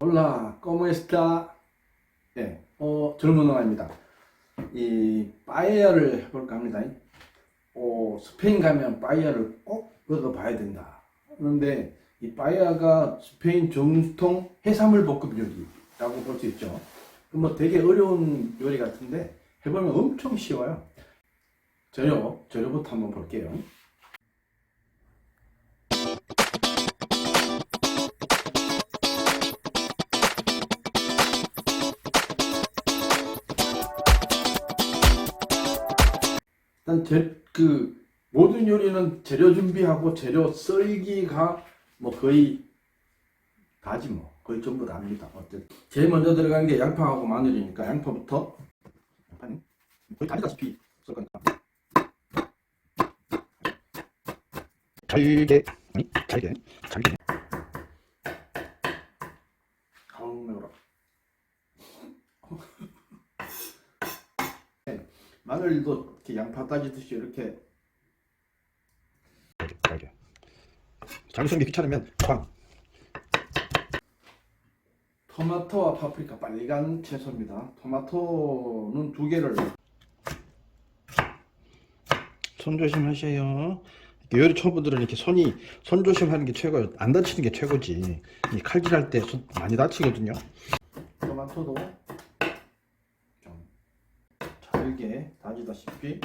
올라, ¿cómo está? 예, 어, 젊은 누나입니다. 이, 빠에야를 해볼까 합니다. 어, 스페인 가면 빠에야를 꼭 먹어봐야 된다. 그런데 이 빠에야가 스페인 정통 해산물 볶음 요리라고 볼 수 있죠. 뭐 되게 어려운 요리 같은데 해보면 엄청 쉬워요. 재료, 재료부터 한번 볼게요. 일단 제, 그 모든 요리는 재료 준비하고 재료 썰기가 뭐 거의 다지 뭐. 거의 전부 다입니다. 어쨌든. 제일 먼저 들어간 게 양파하고 마늘이니까 양파부터. 양파는 거의 다지다시피 썰 거니까. 잘게. 잘게. 잘게 아우 매워라. 네, 마늘도 이렇게 양파 따지듯이 이렇게 잘게 잘게 귀찮으면 빵 토마토와 파프리카 빨간 채소입니다. 토마토는 두 개를 손 조심하세요. 요리 초보들은 이렇게 손이 손 조심하는 게 최고예요. 안 다치는 게 최고지. 이 칼질할 때 손 많이 다치거든요. 토마토도 좀 잘게 다지다시피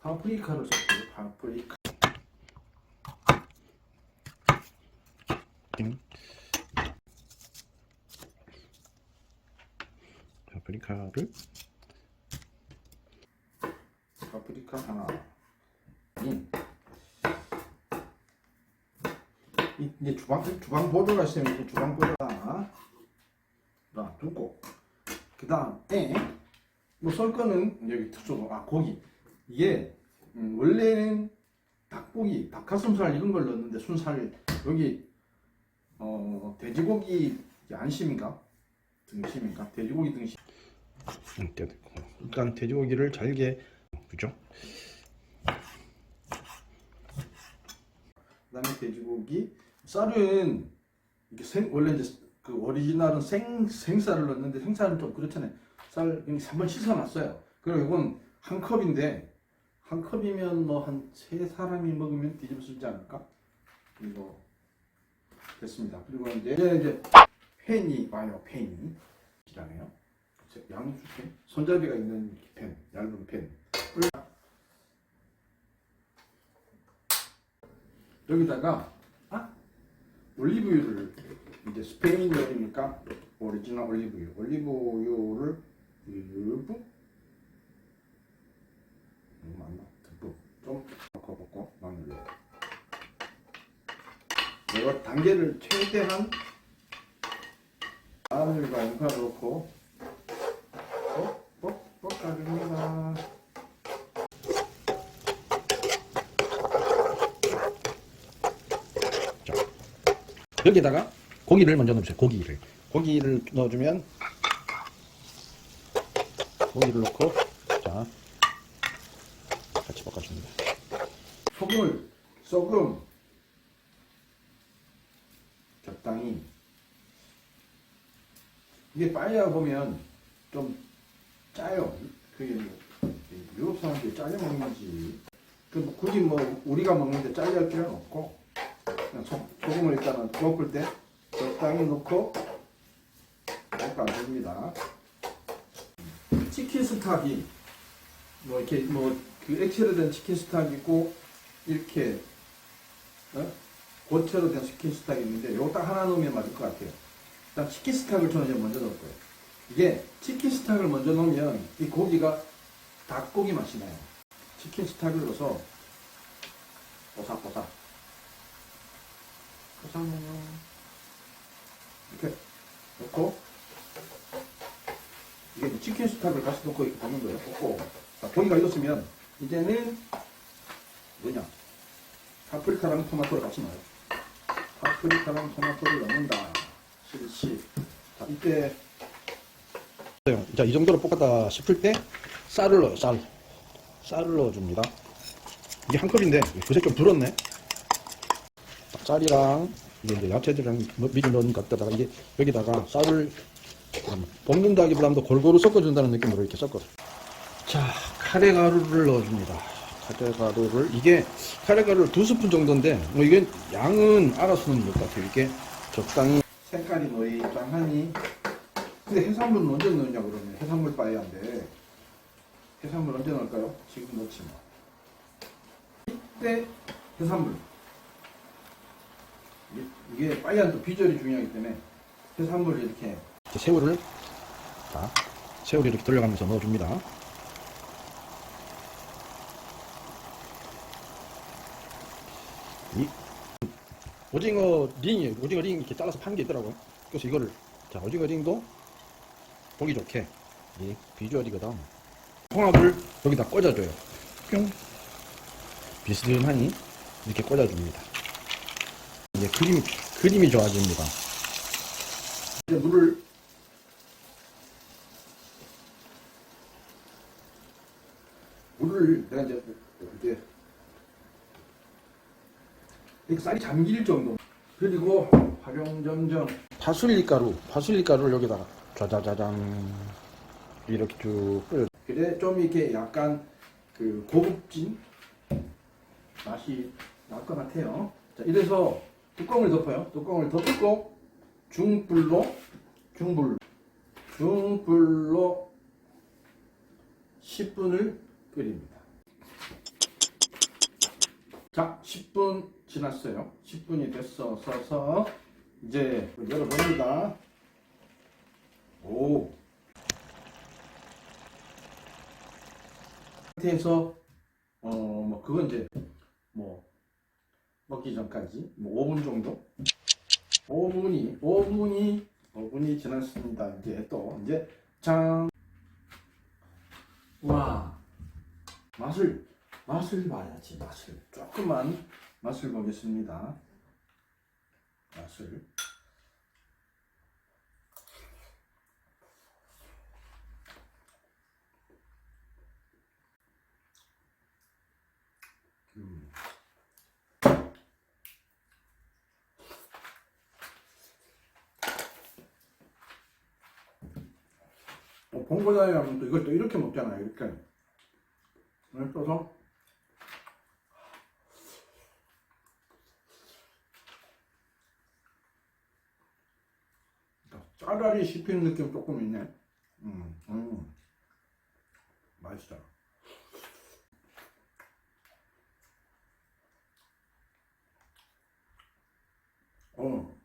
파프리카를 섞어요. 파프리카 띵. 파프리카를 파프리카 하나 음. 이- 이제 주방 주방 보조가 있으면 주방 보조 하나 나 두고 그 다음에 뭐 썰 거는 여기 특수로 아 고기 이게 음, 원래는 닭고기 닭가슴살 이런 걸 넣었는데 순살 여기 어 돼지고기 안심인가 등심인가 돼지고기 등심. 일단 돼지고기를 잘게 그죠? 그다음에 돼지고기 쌀은 이게 생 원래 이제 그 오리지널은 생 생쌀을 넣는데 생쌀은 좀 그렇잖아요. 쌀 이미 한번 씻어놨어요. 그리고 이건 한 컵인데 한 컵이면 뭐 한 세 사람이 먹으면 뒤집어 쓰지 않을까? 그리고 됐습니다. 그리고 이제 이제, 펜이 와요. 펜이 이라네요. 양수 펜, 손잡이가 있는 펜, 얇은 펜. 여기다가 아? 올리브유를 이제 스페인 요리니까 오리지널 올리브유 올리브유를 일부 너무 안 나. 듬뿍. 좀 볶고 마늘로 내가 단계를 최대한 마늘과 양파를 넣고. 뻑뻑뻑 가릅니다. 여기다가 고기를 먼저 넣어주세요. 고기를. 고기를 넣어주면 고기를 넣고 자 같이 볶아줍니다. 소금을 소금 적당히 이게 빠에야 보면 좀 짜요. 그게 뭐 유럽 사람들이 짜게 먹는지 그뭐 굳이 뭐 우리가 먹는데 짜게 할 필요는 없고 그냥 소, 소금을 일단은 볶을 때 적당히 넣고 볶아줍니다. 치킨 스탁이 뭐 이렇게 뭐 그 액체로 된 치킨 스탁이 있고 이렇게 어? 고체로 된 치킨 스탁이 있는데 요거 딱 하나 넣으면 맞을 것 같아요. 일단 치킨 스탁을 저는 이제 먼저 넣을 거예요. 이게 치킨 스탁을 먼저 넣으면 이 고기가 닭고기 맛이 나요. 치킨 스탁을 넣어서 보삭보삭 보삭 이렇게 넣고 이게 치킨 스탁을 같이 넣고 이렇게 볶는 거예요. 볶고 자, 고기가 익었으면 이제는 뭐냐 파프리카랑 토마토를 같이 넣어요. 파프리카랑 토마토를 넣는다. 실시. 자, 이때 자, 이 정도로 볶았다 싶을 때 쌀을 넣어요. 쌀. 쌀을 넣어줍니다. 이게 한 컵인데 요새 좀 불었네. 쌀이랑 이제 야채들이랑 뭐 미리 넣은 것들다가 이게 여기다가 쌀을 음, 볶는다기보다도 골고루 섞어준다는 느낌으로 이렇게 섞어. 자, 카레 가루를 넣어줍니다. 카레 가루를 이게 카레 가루를 두 스푼 정도인데 뭐 이게 양은 알아서 될것 같아요. 이게 적당히 색깔이 뭐이 짱하니 근데 해산물은 언제 넣느냐 그러면 해산물 빠야 한데 해산물 언제 넣을까요? 지금 넣지 마 이때 해산물 이게, 빠이한 또 비주얼이 중요하기 때문에 해산물을 이렇게 새우를 자, 새우를 이렇게 돌려가면서 넣어줍니다. 이 오징어 링이 오징어 링 이렇게 잘라서 판 게 있더라고. 그래서 이거를 자 오징어 링도 보기 좋게 이 비주얼이거든. 홍합을 여기다 꽂아줘요. 뿅 비스듬하니 이렇게 꽂아줍니다. 이제 그림 그림이 좋아집니다. 이제 물을 물을 내가 이제 이렇게 이렇게 쌀이 잠길 정도 그리고 활용점정 파슬리 가루, 파슬리 가루를 여기다가 짜자자장 이렇게 쭉 뿌려. 그래 좀 이렇게 약간 그 고급진 맛이 날 것 같아요. 자 이래서 뚜껑을 덮어요. 뚜껑을 덮고 중불로 중불 중불로 10분을 끓입니다. 자 10분 지났어요. 10분이 됐어 서서 이제 열어봅니다. 오 상태에서 어뭐 그건 이제 뭐 먹기 전까지 뭐 5분 정도 5분이 5분이 5분이 지났습니다 이제 또 이제 짠와 맛을 맛을 봐야지 맛을 조금만 맛을 보겠습니다 맛을 음. 어, 봉고다이 하면 또 이걸 또 이렇게 먹잖아요. 이렇게. 떠서. 짜라리 씹히는 느낌 조금 있네. 음, 음. 맛있다. 어.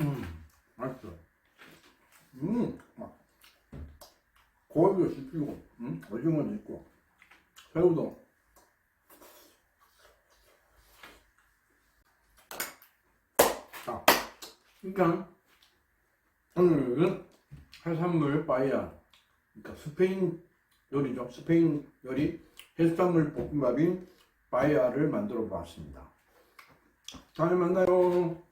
음, 맛있어. 음, 막. 고기도 씹히고, 음, 오징어도 있고, 새우도. 자, 그러니까, 오늘은 해산물 빠이야. 그러니까 스페인 요리죠. 스페인 요리 해산물 볶음밥인 빠이야를 만들어 보았습니다. 다음에 만나요.